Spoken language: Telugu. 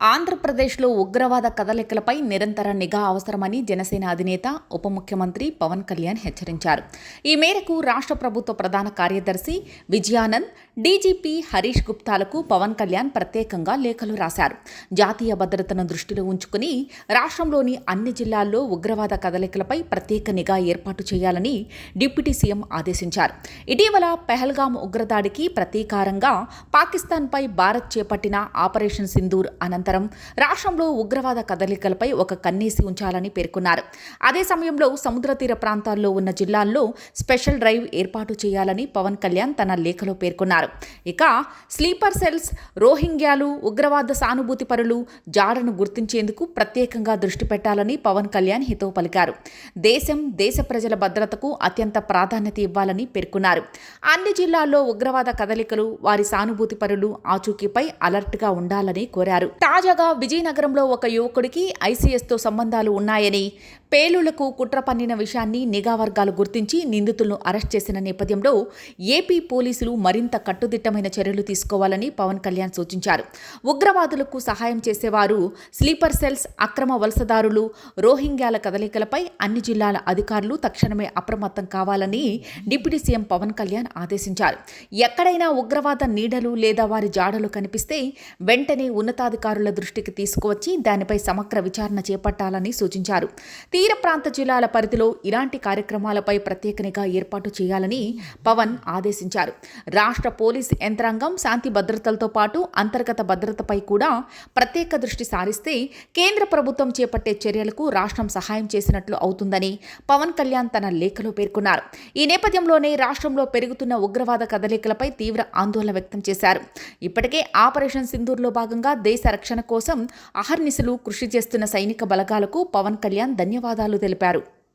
ఆంధ్రప్రదేశ్లో ఉగ్రవాద కదలికలపై నిరంతర నిఘా అవసరమని జనసేన అధినేత ఉప ముఖ్యమంత్రి పవన్ కళ్యాణ్ హెచ్చరించారు. ఈ మేరకు రాష్ట్ర ప్రభుత్వ ప్రధాన కార్యదర్శి విజయానంద్ డీజీపీ హరీష్ గుప్తాలకు పవన్ కళ్యాణ్ ప్రత్యేకంగా లేఖలు రాశారు. జాతీయ భద్రతను దృష్టిలో ఉంచుకుని రాష్ట్రంలోని అన్ని జిల్లాల్లో ఉగ్రవాద కదలికలపై ప్రత్యేక నిఘా ఏర్పాటు చేయాలని డిప్యూటీ సీఎం ఆదేశించారు. ఇటీవల పెహల్గాం ఉగ్రదాడికి ప్రతీకారంగా పాకిస్తాన్పై భారత్ చేపట్టిన ఆపరేషన్ సింధూర్ అనంతరం రాష్ట్రంలో ఉగ్రవాద కదలికలపై ఒక కన్నేసి ఉంచాలని పేర్కొన్నారు. అదే సమయంలో సముద్ర తీర ప్రాంతాల్లో ఉన్న జిల్లాల్లో స్పెషల్ డ్రైవ్ ఏర్పాటు చేయాలని పవన్ కళ్యాణ్ తన లేఖలో పేర్కొన్నారు. ఇక స్లీపర్ సెల్స్ రోహింగ్యాలు ఉగ్రవాద సానుభూతి పరులు జాడను గుర్తించేందుకు ప్రత్యేకంగా దృష్టి పెట్టాలని పవన్ కళ్యాణ్ హితవు పలికారు. దేశం దేశ ప్రజల భద్రతకు అత్యంత ప్రాధాన్యత ఇవ్వాలని పేర్కొన్నారు. అన్ని జిల్లాల్లో ఉగ్రవాద కదలికలు వారి సానుభూతి పరులు ఆచూకీపై అలర్ట్గా ఉండాలని కోరారు. తాజాగా విజయనగరంలో ఒక యువకుడికి ఐసీఎస్తో సంబంధాలు ఉన్నాయని పేలులకు కుట్ర పన్నిన విషయాన్ని నిఘా వర్గాలు గుర్తించి నిందితులను అరెస్ట్ చేసిన నేపథ్యంలో ఏపీ పోలీసులు మరింత కట్టుదిట్టమైన చర్యలు తీసుకోవాలని పవన్ కళ్యాణ్ సూచించారు. ఉగ్రవాదులకు సహాయం చేసేవారు స్లీపర్ సెల్స్ అక్రమ వలసదారులు రోహింగ్యాల కదలికలపై అన్ని జిల్లాల అధికారులు తక్షణమే అప్రమత్తం కావాలని డిప్యూటీ సీఎం పవన్ కళ్యాణ్ ఆదేశించారు. ఎక్కడైనా ఉగ్రవాద నీడలు లేదా వారి జాడలు కనిపిస్తే వెంటనే ఉన్నతాధికారుల దృష్టికి తీసుకువచ్చి దానిపై సమగ్ర విచారణ చేపట్టాలని సూచించారు. తీర ప్రాంత జిల్లాల పరిధిలో ఇలాంటి కార్యక్రమాలపై ప్రత్యేక నిఘా ఏర్పాటు చేయాలని పవన్ ఆదేశించారు. రాష్ట్ర పోలీస్ యంత్రాంగం శాంతి భద్రతలతో పాటు అంతర్గత భద్రతపై కూడా ప్రత్యేక దృష్టి సారిస్తే కేంద్ర ప్రభుత్వం చేపట్టే చర్యలకు రాష్ట్రం సహాయం చేసినట్లు అవుతుందని పవన్ కళ్యాణ్ తన లేఖలో పేర్కొన్నారు. ఈ నేపథ్యంలోనే రాష్ట్రంలో పెరుగుతున్న ఉగ్రవాద కదలికలపై తీవ్ర ఆందోళన వ్యక్తం చేశారు. ఇప్పటికే ఆపరేషన్ సింధూర్లో భాగంగా దేశ రక్షణ కోసం అహర్నిశలు కృషి చేస్తున్న సైనిక బలగాలకు పవన్ కళ్యాణ్ ధన్యవాదాలు ధన్యవాదాలు తెలిపారు